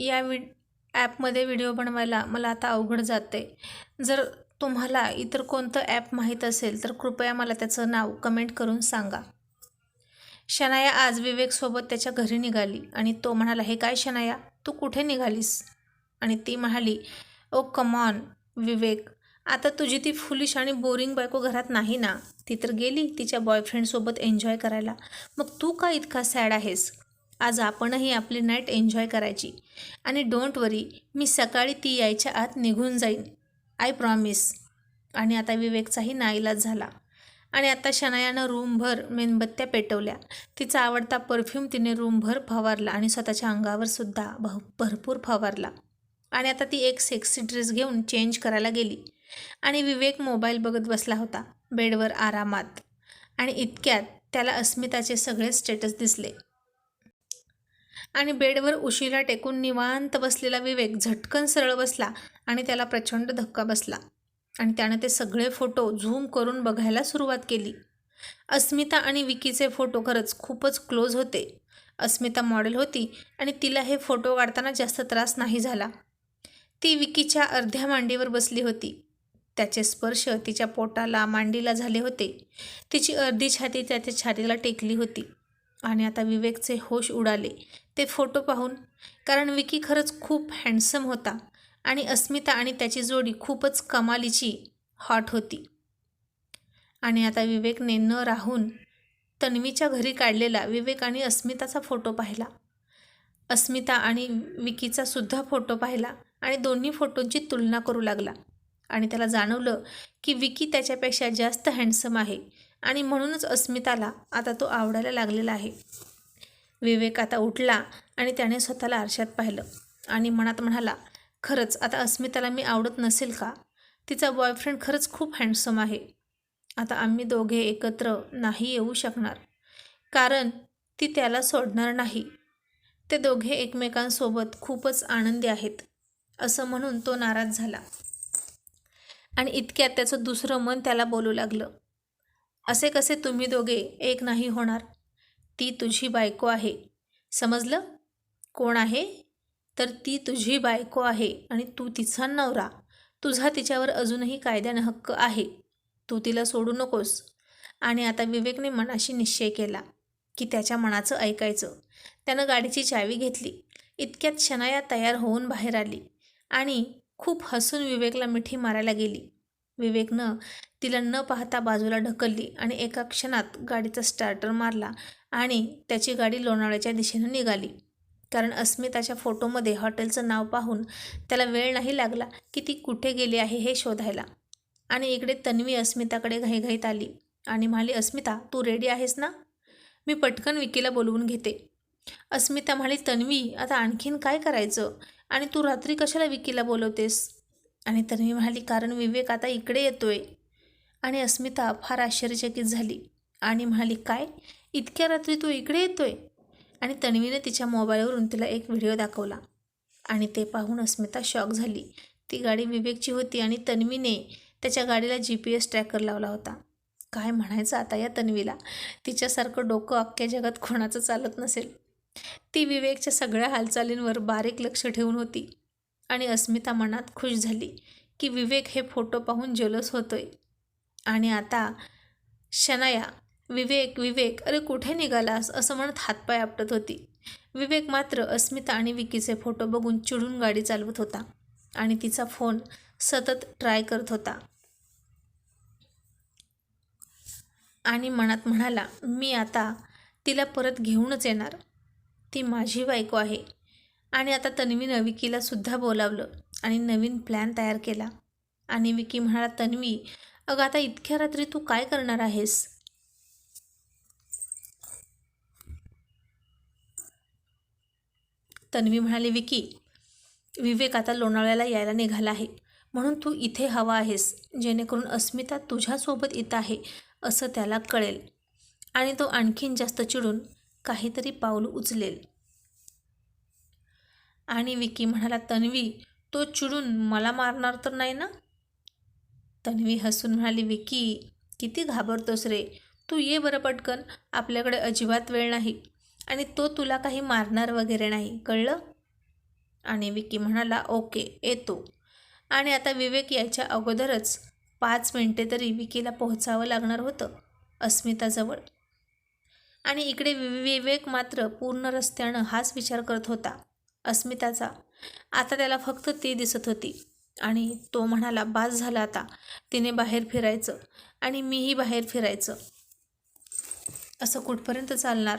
या वि ॲपमध्ये व्हिडिओ बनवायला मला आता अवघड जाते जर तुम्हाला इतर कोणतं ॲप माहीत असेल तर कृपया मला त्याचं नाव कमेंट करून सांगा. शनाया आज विवेकसोबत त्याच्या घरी निघाली आणि तो म्हणाला हे काय शनाया? तू कुठे निघालीस? आणि ती म्हणाली ओ कमॉन विवेक. आता तुझी ती फुलिश आणि बोरिंग बायको घरात नाही ना? ती तर गेली तिच्या बॉयफ्रेंडसोबत एन्जॉय करायला. मग तू का इतका सॅड आहेस? आज आपणही आपली नाईट एन्जॉय करायची. आणि डोंट वरी मी सकाळी ती यायच्या आत निघून जाईन. आय प्रॉमिस आणि आता विवेकचाही नाईलाज झाला. आणि आता शनायानं रूमभर मेणबत्त्या पेटवल्या. तिचा आवडता परफ्यूम तिने रूमभर फवारला आणि स्वतःच्या अंगावर सुद्धा भरपूर फवारला. आणि आता ती एक सेक्सी ड्रेस घेऊन चेंज करायला गेली. आणि विवेक मोबाईल बघत बसला होता बेडवर आरामात. आणि इतक्यात त्याला अस्मिताचे सगळे स्टेटस दिसले. आणि बेडवर उशीला टेकून निवांत बसलेला विवेक झटकन सरळ बसला आणि त्याला प्रचंड धक्का बसला. आणि त्यानं ते सगळे फोटो झूम करून बघायला सुरुवात केली. अस्मिता आणि विकीचे फोटो खरंच खूपच क्लोज होते. अस्मिता मॉडेल होती आणि तिला हे फोटो काढताना जास्त त्रास नाही झाला. ती विकीच्या अर्ध्या मांडीवर बसली होती. त्याचे स्पर्श तिच्या पोटाला मांडीला झाले होते. तिची अर्धी छाती त्याच्या छातीला टेकली होती. आणि आता विवेकचे होश उडाले. ते फोटो पाहून कारण विकी खरंच खूप हँडसम होता आणि अस्मिता आणि त्याची जोडी खूपच कमालीची हॉट होती. आणि आता विवेकने न राहून तन्वीच्या घरी काढलेला विवेक आणि अस्मिताचा फोटो पाहिला. अस्मिता आणि विकीचा सुद्धा फोटो पाहिला आणि दोन्ही फोटोंची तुलना करू लागला. आणि त्याला जाणवलं की विकी त्याच्यापेक्षा जास्त हँडसम आहे. आणि म्हणूनच अस्मिताला आता तो आवडायला लागलेला आहे. विवेक आता उठला आणि त्याने स्वतःला आरशात पाहिलं आणि मनात म्हणाला खरंच आता अस्मिताला मी आवडत नसेल का? तिचा बॉयफ्रेंड खरंच खूप हँडसम आहे. आता आम्ही दोघे एकत्र नाही येऊ शकणार. कारण ती त्याला सोडणार नाही. ते दोघे एकमेकांसोबत खूपच आनंदी आहेत. असं म्हणून तो नाराज झाला. आणि इतक्यात त्याचं दुसरं मन त्याला बोलू लागलं. असे कसे तुम्ही दोघे एक नाही होणार? ती तुझी बायको आहे. समजलं? कोण आहे? तर ती तुझी बायको आहे आणि तू तिचा नवरा. तुझा तिच्यावर अजूनही कायद्यानं हक्क आहे. तू तिला सोडू नकोस. आणि आता विवेकने मनाशी निश्चय केला की त्याच्या मनाचं ऐकायचं. त्यानं गाडीची चावी घेतली. इतक्यात शनाया तयार होऊन बाहेर आली आणि खूप हसून विवेकला मिठी मारायला गेली. विवेकनं तिला न पाहता बाजूला ढकलली आणि एका क्षणात गाडीचा स्टार्टर मारला आणि त्याची गाडी लोणावळ्याच्या दिशेनं निघाली. कारण अस्मिताच्या फोटोमध्ये हॉटेलचं नाव पाहून त्याला वेळ नाही लागला की ती कुठे गेली आहे हे शोधायला. आणि इकडे तन्वी अस्मिताकडे घाईघाईत आली आणि म्हणाली अस्मिता तू रेडी आहेस ना? मी पटकन विकीला बोलवून घेते. अस्मिता म्हणाली तन्वी आता आणखीन काय करायचं? आणि तू रात्री कशाला विकीला बोलवतेस? आणि तन्वी म्हणाली कारण विवेक आता इकडे येतोय. आणि अस्मिता फार आश्चर्यचकित झाली आणि म्हणाली काय? इतक्या रात्री तू इकडे येतोय? आणि तन्वीने तिच्या मोबाईलवरून तिला एक व्हिडिओ दाखवला आणि ते पाहून अस्मिता शॉक झाली. ती गाडी विवेकची होती आणि तन्वीने त्याच्या गाडीला जी पी एस ट्रॅकर लावला होता. काय म्हणायचं आता या तन्वीला? तिच्यासारखं डोकं अख्ख्या जगात कोणाचं चालत नसेल? ती विवेकच्या सगळ्या हालचालींवर बारीक लक्ष ठेवून होती. आणि अस्मिता मनात खुश झाली की विवेक हे फोटो पाहून जलस होतोय. आणि आता शनाया विवेक विवेक अरे कुठे निघालास? असं म्हणत हातपाय आपटत होती. विवेक मात्र अस्मिता आणि विकीचे फोटो बघून चिडून गाडी चालवत होता आणि तिचा फोन सतत ट्राय करत होता. आणि मनात म्हणाला मी आता तिला परत घेऊनच येणार. ती माझी बायको आहे. आणि आता तन्वीनं विकीला सुद्धा बोलावलं आणि नवीन प्लॅन तयार केला. आणि विकी म्हणाला तन्वी अगं आता इतक्या रात्री तू काय करणार आहेस? तन्वी म्हणाली विकी विवेक आता लोणावळ्याला यायला निघाला आहे. म्हणून तू इथे हवा आहेस जेणेकरून अस्मिता तुझ्यासोबत इथं आहे असं त्याला कळेल. आणि तो आणखीन जास्त चिडून काहीतरी पाऊल उचलेल. आणि विकी म्हणाला तन्वी तो चिडून मला मारणार तर नाही ना? तन्वी हसून म्हणाली विकी किती घाबरतोस रे. तू ये बरं पटकन. आपल्याकडे अजिबात वेळ नाही आणि तो तुला काही मारणार वगैरे नाही. कळलं? आणि विकी म्हणाला ओके येतो. आणि आता विवेक यायच्या अगोदरच पाच मिनटे तरी विकीला पोहोचावं लागणार होतं अस्मिताजवळ. आणि इकडे वि- विवेक मात्र पूर्ण रस्त्यानं हाच विचार करत होता. अस्मिताचा. आता त्याला फक्त ती दिसत होती. आणि तो म्हणाला बास झाला आता. तिने बाहेर फिरायचं. आणि मीही बाहेर फिरायचं. असं कुठपर्यंत चालणार?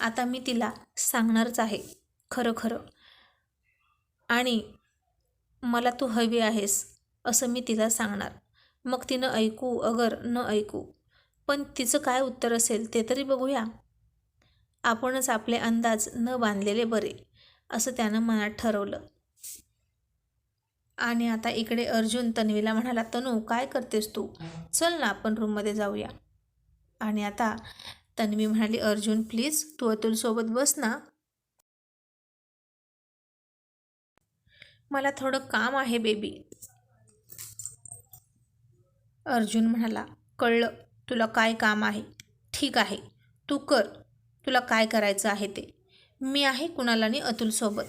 आता मी तिला सांगणारच आहे. खरं खरं. आणि मला तू हवी आहेस असं मी तिला सांगणार. मग तिनं ऐकू अगर न ऐकू. पण तिचं काय उत्तर असेल ते तरी बघूया. आपणच आपले अंदाज न बांधलेले बरे. असं त्यानं मनात ठरवलं. आणि आता इकडे अर्जुन तन्वीला म्हणाला तनू काय करतेस तू? चल ना आपण रूममध्ये जाऊया. आणि आता तन्वी म्हणाली अर्जुन प्लीज तू अतुलसोबत बस ना. मला थोडं काम आहे बेबी अर्जुन म्हणाला कळलं तुला काय काम आहे? ठीक आहे तू कर. तुला काय करायचं आहे ते. मी आहे कुणालानी अतुलसोबत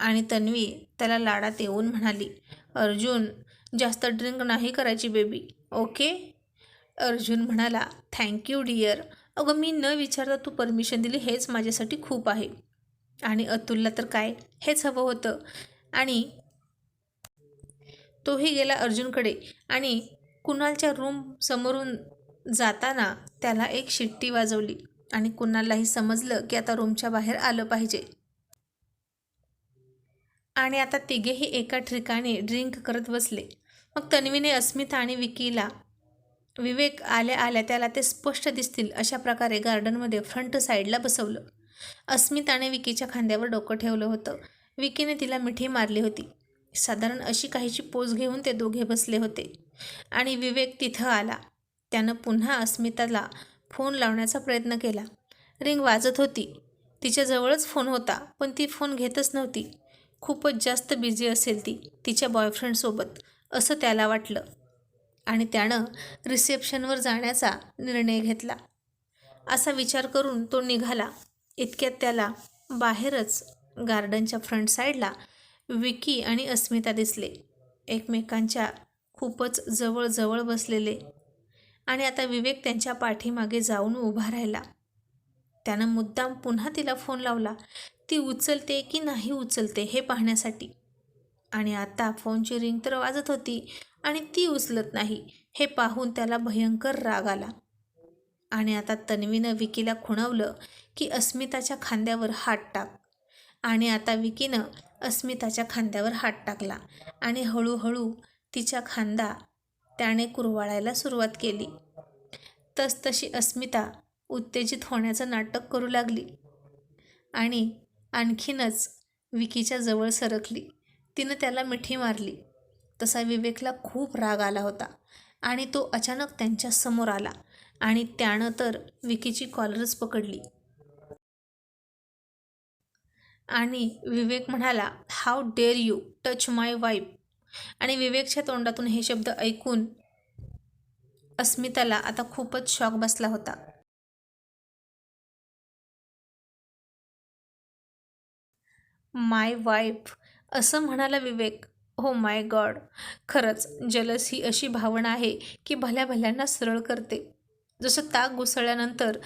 आणि तन्वी त्याला लाडात येऊन म्हणाली अर्जुन जास्त ड्रिंक नाही करायची बेबी ओके? अर्जुन म्हणाला थँक्यू डिअर. अगं मी न विचारता तू परमिशन दिली हेच माझ्यासाठी खूप आहे. आणि अतुलला तर काय हेच हवं होतं. आणि तोही गेला अर्जुनकडे आणि कुणालच्या रूम समोरून जाताना त्याला एक शिट्टी वाजवली. आणि कुणालाही समजलं की आता रूमच्या बाहेर आलं पाहिजे. आणि आता तिघेही एका ठिकाणी ड्रिंक करत बसले. मग तन्वीने अस्मिता आणि विकीला विवेक आल्या आल्या त्याला ते स्पष्ट दिसतील अशा प्रकारे गार्डनमध्ये फ्रंट साईडला बसवलं. अस्मिताने विकीच्या खांद्यावर डोकं ठेवलं होतं. विकीने तिला मिठी मारली होती. साधारण अशी काहीची पोज घेऊन ते दोघे बसले होते. आणि विवेक तिथं आला. त्यानं पुन्हा अस्मिताला फोन लावण्याचा प्रयत्न केला. रिंग वाजत होती. तिच्याजवळच फोन होता पण ती फोन घेतच नव्हती. खूपच जास्त बिझी असेल ती तिच्या बॉयफ्रेंडसोबत असं त्याला वाटलं. आणि त्यानं रिसेप्शनवर जाण्याचा निर्णय घेतला. असा विचार करून तो निघाला. इतक्यात त्याला बाहेरच गार्डनच्या फ्रंट साईडला विकी आणि अस्मिता दिसले. एकमेकांच्या खूपच जवळजवळ बसलेले. आणि आता विवेक त्यांच्या पाठीमागे जाऊन उभा राहिला. त्यानं मुद्दाम पुन्हा तिला फोन लावला ती उचलते की नाही उचलते हे पाहण्यासाठी? आणि आता फोनची रिंग तर वाजत होती आणि ती उचलत नाही हे पाहून त्याला भयंकर राग आला. आणि आता तन्वीनं विकीला खुणवलं की अस्मिताच्या खांद्यावर हात टाक. आणि आता विकीनं अस्मिताच्या खांद्यावर हात टाकला आणि हळूहळू तिच्या खांदा त्याने कुरवाळायला सुरुवात केली. तसतशी अस्मिता उत्तेजित होण्याचं नाटक करू लागली आणि आणखीनच विकीच्या जवळ सरकली. तिनं त्याला मिठी मारली. तसा विवेकला खूप राग आला होता आणि तो अचानक त्यांच्यासमोर आला आणि त्यानं तर विकीची कॉलरच पकडली. आणि विवेक म्हणाला how dare you touch my wife आणि विवेकच्या तोंडातून हे शब्द ऐकून अस्मिताला आता खूपच शॉक बसला होता. माय वाईफ असं म्हणाला विवेक. हो माय गॉड खरंच जलस ही अशी भावना आहे की भल्या भल्यांना सरळ करते. जसं ताक घुसळल्यानंतर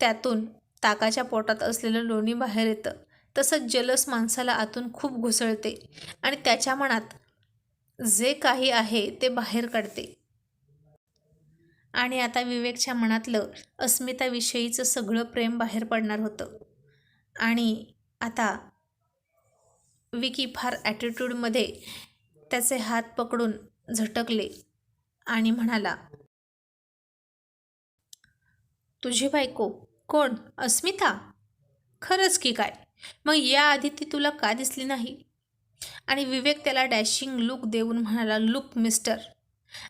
त्यातून ताकाच्या पोटात असलेलं लोणी बाहेर येतं तसंच जलस माणसाला आतून खूप घुसळते आणि त्याच्या मनात जे काही आहे ते बाहेर काढते. आणि आता विवेकच्या मनातलं अस्मिताविषयीचं सगळं प्रेम बाहेर पडणार होतं. आणि आता विकी फार ॲटिट्यूडमध्ये त्याचे हात पकडून झटकले आणि म्हणाला तुझी बायको कोण? अस्मिता? खरंच की काय? मग याआधी ती तुला का दिसली नाही? आणि विवेक त्याला डॅशिंग लुक देऊन म्हणाला लुक मिस्टर.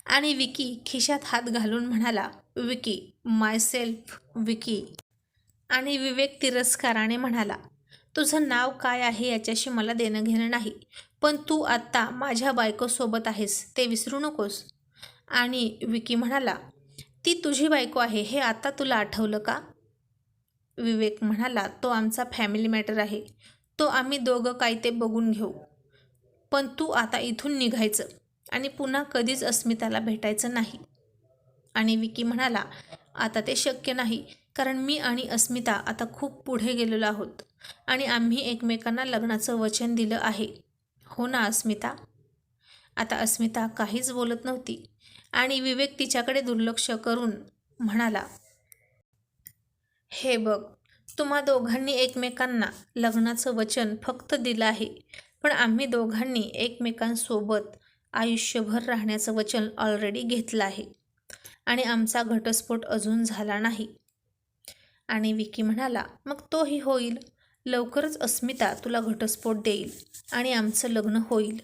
आणि विकी खिशात हात घालून म्हणाला विकी माय सेल्फ विकी. आणि विवेक तिरस्काराने म्हणाला तुझं नाव काय आहे याच्याशी मला देणं घेणं नाही पण तू आत्ता माझ्या बायकोसोबत आहेस ते विसरू नकोस. आणि विकी म्हणाला ती तुझी बायको आहे हे आता तुला आठवलं का? विवेक म्हणाला तो आमचा फॅमिली मॅटर आहे तो आम्ही दोघं काय ते बघून घेऊ. पण तू आता इथून निघायचं आणि पुन्हा कधीच अस्मिताला भेटायचं नाही. आणि विकी म्हणाला आता ते शक्य नाही कारण मी आणि अस्मिता आता खूप पुढे गेलेलो आहोत आणि आम्ही एकमेकांना लग्नाचं वचन दिलं आहे. हो ना अस्मिता? आता अस्मिता काहीच बोलत नव्हती आणि विवेक तिच्याकडे दुर्लक्ष करून म्हणाला हे बघ तुम्हा दोघांनी एकमेकांना लग्नाचं वचन फक्त दिलं आहे. पण आम्ही दोघांनी एकमेकांसोबत आयुष्यभर राहण्याचं वचन ऑलरेडी घेतलं आहे. आणि आमचा घटस्फोट अजून झाला नाही. आणि विकी म्हणाला मग तोही होईल. लवकरच अस्मिता तुला घटस्फोट देईल आणि आमचं लग्न होईल.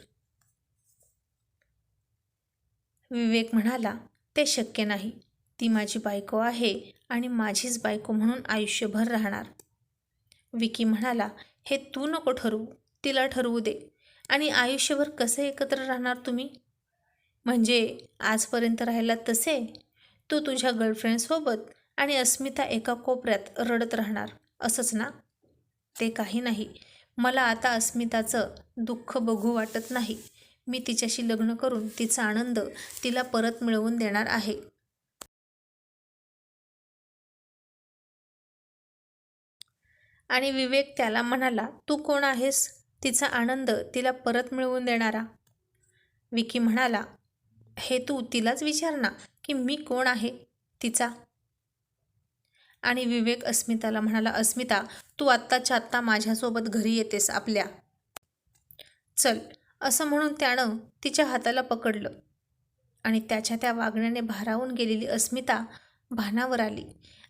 विवेक म्हणाला ते शक्य नाही. ती माझी बायको आहे आणि माझीच बायको म्हणून आयुष्यभर राहणार. विकी म्हणाला हे तू नको ठरवू. तिला ठरवू दे. आणि आयुष्यभर कसे एकत्र राहणार तुम्ही? म्हणजे आजपर्यंत राहिला तसे? तू तुझ्या गर्लफ्रेंडसोबत आणि अस्मिता एका कोपऱ्यात रडत राहणार असंच ना? ते काही नाही. मला आता अस्मिताचं दुःख बघू वाटत नाही. मी तिच्याशी लग्न करून तिचा आनंद तिला परत मिळवून देणार आहे. आणि विवेक त्याला म्हणाला तू कोण आहेस? तिचा आनंद तिला परत मिळवून देणारा. विकी म्हणाला हे तू तिलाच विचार ना की मी कोण आहे तिचा? आणि विवेक अस्मिताला म्हणाला अस्मिता तू आत्ताच्या आत्ता माझ्यासोबत घरी येतेस आपल्या. चल. असं म्हणून त्यानं तिच्या हाताला पकडलं आणि त्याच्या त्या वागण्याने भारावून गेलेली अस्मिता भानावर आली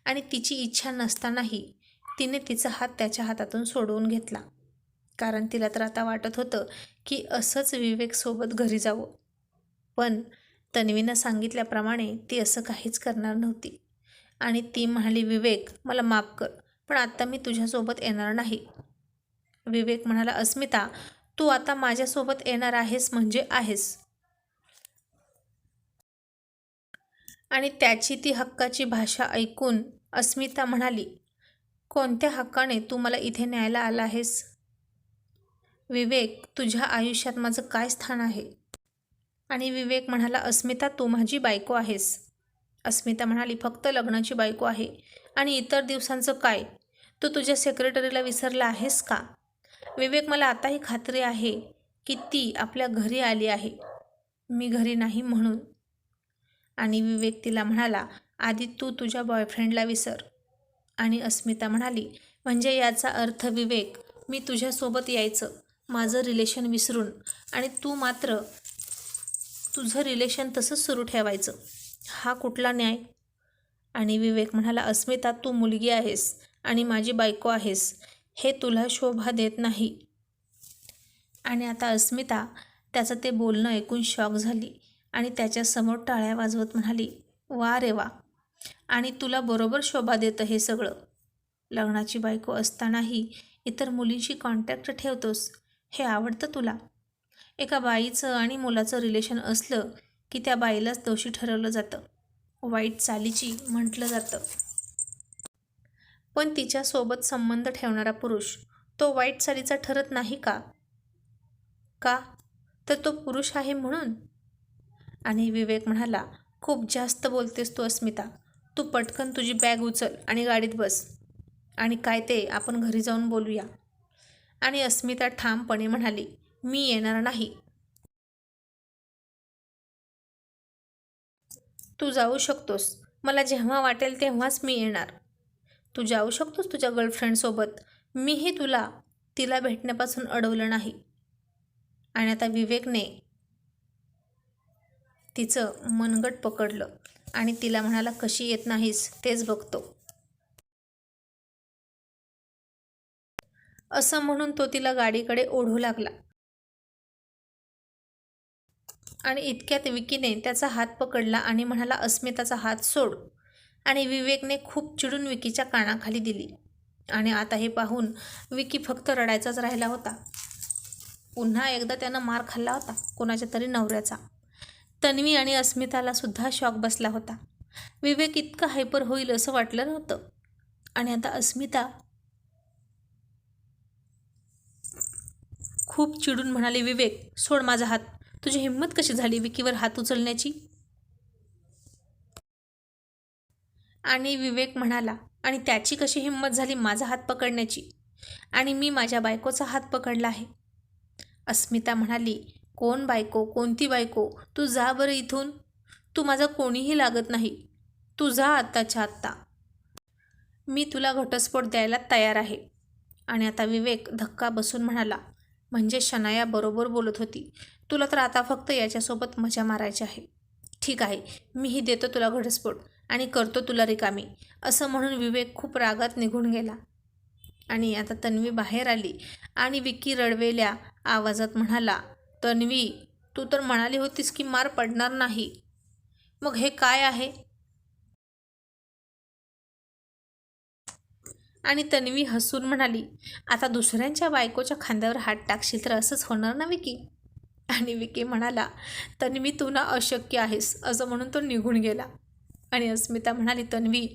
आणि तिची इच्छा नसतानाही तिने तिचा हात त्याच्या हातातून सोडवून घेतला. कारण तिला तर आता वाटत होतं की असंच विवेकसोबत घरी जावं. पण तन्वीनं सांगितल्याप्रमाणे ती असं काहीच करणार नव्हती. आणि ती म्हणाली विवेक मला माफ कर पण आत्ता मी तुझ्यासोबत येणार नाही. विवेक म्हणाला अस्मिता तू आता माझ्यासोबत येणार आहेस म्हणजे आहेस. आणि त्याची ती हक्काची भाषा ऐकून अस्मिता म्हणाली कोणत्या हक्काने तू मला इथे न्यायला आला आहेस? विवेक तुझ्या आयुष्यात माझं काय स्थान आहे? आणि विवेक म्हणाला अस्मिता तू माझी बायको आहेस. अस्मिता म्हणाली फक्त लग्नाची बायको आहे. आणि इतर दिवसांचं काय? तू तुझ्या सेक्रेटरीला विसरला आहेस का? विवेक मला आताही खात्री आहे की ती आपल्या घरी आली आहे. मी घरी नाही म्हणून. आणि विवेक तिला म्हणाला आधी तू तुझ्या बॉयफ्रेंडला विसर. आणि अस्मिता म्हणाली म्हणजे याचा अर्थ विवेक मी तुझ्यासोबत यायचं. माझं रिलेशन विसरून आणि तू मात्र तुझं रिलेशन तसंच सुरू ठेवायचं. हा कुठला न्याय? आणि विवेक म्हणाला अस्मिता तू मुलगी आहेस आणि माझी बायको आहेस. हे तुला शोभा देत नाही. आणि आता अस्मिता त्याचं ते बोलणं ऐकून शॉक झाली आणि त्याच्यासमोर टाळ्या वाजवत म्हणाली वा रे वा. आणि तुला बरोबर शोभा देतं हे सगळं. लग्नाची बायको असतानाही इतर मुलींशी कॉन्टॅक्ट ठेवतोस. हे आवडतं तुला? एका बाईचं आणि मुलाचं रिलेशन असलं की त्या बाईलाच दोषी ठरवलं जातं. वाईट चालीची म्हटलं जातं. पण तिच्यासोबत संबंध ठेवणारा पुरुष तो वाईट चालीचा ठरत नाही का? का? तर तो पुरुष आहे म्हणून? आणि विवेक म्हणाला खूप जास्त बोलतेस तू अस्मिता. तू पटकन तुझी बॅग उचल आणि गाडीत बस. आणि काय ते आपण घरी जाऊन बोलूया. आणि अस्मिता ठामपणे म्हणाली मी येणार नाही. तू जाऊ शकतोस. मला जेव्हा वाटेल तेव्हाच मी येणार. तू जाऊ शकतोस तुझ्या गर्लफ्रेंडसोबत. मीही तुला तिला भेटण्यापासून अडवलं नाही. आणि आता विवेकने तिचं मनगट पकडलं आणि तिला म्हणाला कशी येत नाहीस तेच बघतो. असं म्हणून तो तिला गाडीकडे ओढू लागला. आणि इतक्यात विकीने त्याचा हात पकडला आणि म्हणाला अस्मिताचा हात सोड. आणि विवेकने खूप चिडून विकीच्या कानाखाली दिली. आणि आता हे पाहून विकी फक्त रडायचाच राहिला होता. पुन्हा एकदा त्यानं मार खाल्ला होता कोणाच्या तरी नवऱ्याचा. तन्वी आणि अस्मिताला सुद्धा शॉक बसला होता. विवेक इतका हायपर होईल असं वाटलं नव्हतं. आणि आता अस्मिता खूप चिडून म्हणाली विवेक सोड माझा हात. तुझी हिंमत कशी झाली विकीवर हात उचलण्याची? आणि विवेक म्हणाला आणि त्याची कशी हिंमत झाली माझा हात पकडण्याची? आणि मी माझ्या बायकोचा हात पकडला आहे. अस्मिता म्हणाली कोण बायको? कोणती बायको? तू जा बरं इथून. तू माझा कोणीही लागत नाही. तू जा आत्ताच्या आत्ता. मी तुला घटस्फोट द्यायला तयार आहे. आणि आता विवेक धक्का बसून म्हणाला म्हणजे शनाया बरोबर बोलत होती. तुला तर आता फक्त याच्यासोबत मजा मारायची आहे. ठीक आहे मीही देतो तुला घडस्फोट आणि करतो तुला रिकामी असं म्हणून विवेक खूप रागात निघून गेला. आणि आता तन्वी बाहेर आली आणि विकी रडवेल्या आवाजात म्हणाला तन्वी तू तर म्हणाली होतीस की मार पडणार नाही. मग हे काय आहे? आणि तन्वी हसून म्हणाली आता दुसऱ्यांच्या बायकोच्या खांद्यावर हात टाकशील तर असंच होणार ना विकी? आणि विकी म्हणाला तन्वी तू ना अशक्य आहेस असं म्हणून तो निघून गेला. आणि अस्मिता म्हणाली तन्वी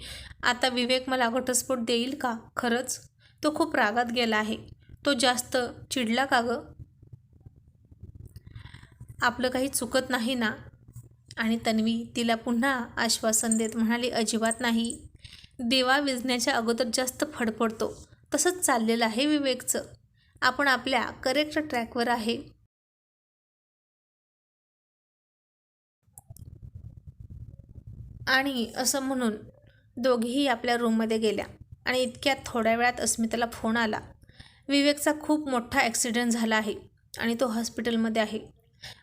आता विवेक मला घटस्फोट देईल का? खरंच? तो खूप रागात गेला आहे. तो जास्त चिडला का गं? आपलं काही चुकत नाही ना? आणि तन्वी तिला पुन्हा आश्वासन देत म्हणाली अजिबात नाही. देवा विजण्याच्या अगोदर जास्त फडफडतो. तसंच चाललेलं आहे विवेकचं. आपण आपल्या करेक्ट ट्रॅकवर आहे. आणि असं म्हणून दोघेही आपल्या रूममध्ये गेल्या आणि इतक्या थोड्या वेळात अस्मिताला फोन आला. विवेकचा खूप मोठा ॲक्सिडेंट झाला आहे आणि तो हॉस्पिटलमध्ये आहे.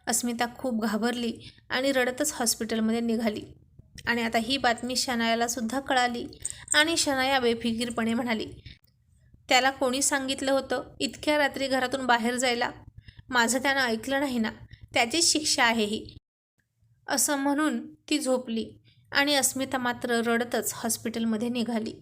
अस्मिता खूप घाबरली आणि रडतच हॉस्पिटलमध्ये निघाली. आणि आता ही बातमी शनायाला सुद्धा कळाली आणि शनाया बेफिकीरपणे म्हणाली त्याला कोणी सांगितलं होतं इतक्या रात्री घरातून बाहेर जायला? माझं त्यानं ऐकलं नाही ना. त्याचीच शिक्षा आहे ही. असं म्हणून ती झोपली आणि अस्मिता मात्र रडतच हॉस्पिटलमध्ये निघाली.